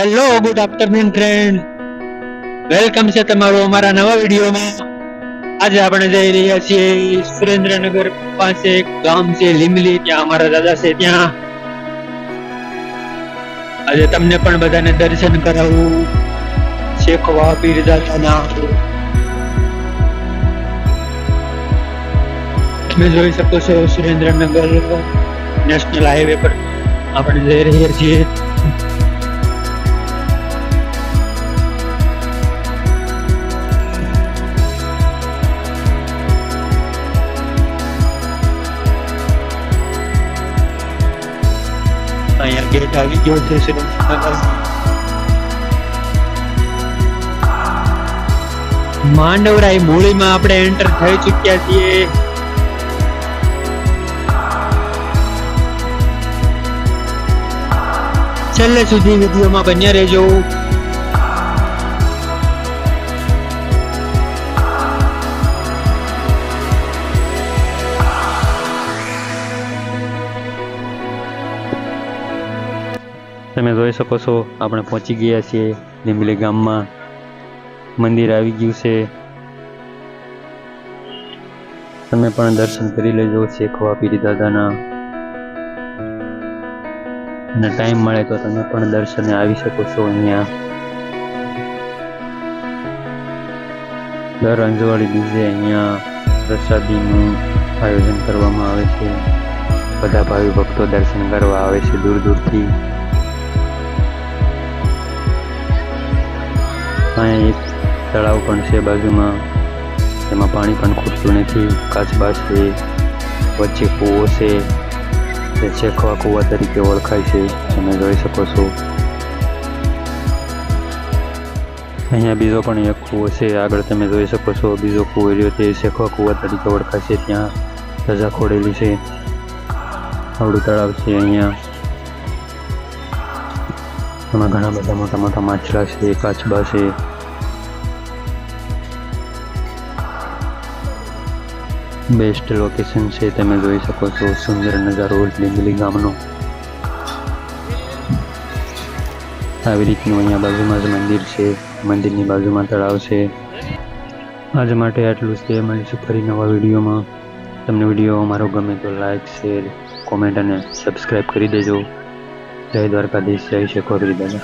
Hello good afternoon friend welcome છે તમારો અમારા નવા વિડીયોમાં. આજે આપણે જઈ રહ્યા છીએ સુરેન્દ્રનગર પાસે ગામ છે લીમલી ત્યાં અમારા દાદા છે, ત્યાં. આજે તમને પણ બધાને દર્શન કરાવું. શેખવા પીરદાતાના તમે જોઈ શકો છો સુરેન્દ્રનગર નેશનલ હાઈવે પર આપણે જઈ રહ્યા છીએ. અહીંયા ગેટ આવી ગયો છે સુરેન્દ્રનગર માંડવરાય મૂળીમાં આપણે એન્ટર થઈ ચૂક્યા છીએ. છેલ્લે સુધી વિડીયોમાં બન્યા રહેજો. તમે જોઈ શકો છો, આપણે પહોંચી ગયા છીએ લીંબલી ગામમાં. મંદિર આવી ગયું છે. તમે પણ દર્શન કરી લેજો શેખવા પીરી દાદાના. અને ટાઈમ મળે તો તમે પણ દર્શને આવી શકો છો અહીંયા. દર અંજવાળી બીજે અહીંયા પ્રસાદીનું આયોજન કરવામાં આવે છે. બધા ભાવિ ભક્તો દર્શન કરવા આવે છે દૂર દૂરથી. અહીંયા એક તળાવ પણ છે બાજુમાં. તેમાં પાણી પણ ખૂટતું નથી. કાચબા છે, વચ્ચે કૂવો છે તે શેખવા કૂવા તરીકે ઓળખાય છે. તમે જોઈ શકો છો. અહીંયા બીજો પણ એક કૂવો છે. આગળ તમે જોઈ શકો છો, બીજો કૂવો રહ્યો તે શેખવા કૂવા તરીકે ઓળખાય છે. ત્યાં ધજા ખોડેલી છે. આવડું તળાવ છે અહીંયા. એમાં ઘણા બધા મોટા મોટા માછલા છે, કાચબા છે. બેસ્ટ લોકેશન છે, તમે જોઈ શકો છો સુંદર નજારો લીંબલી ગામનો. આવી રીતનું અહીંયા બાજુમાં જ મંદિર છે, મંદિરની બાજુમાં તળાવ છે. આજ માટે આટલું છે મળીશું ફરી નવા વિડીયોમાં. તમને વીડિયો અમારો ગમે તો લાઈક શેર કોમેન્ટ અને સબસ્ક્રાઈબ કરી દેજો. જય દ્વારકાધીશ જય શેખોરી દાદા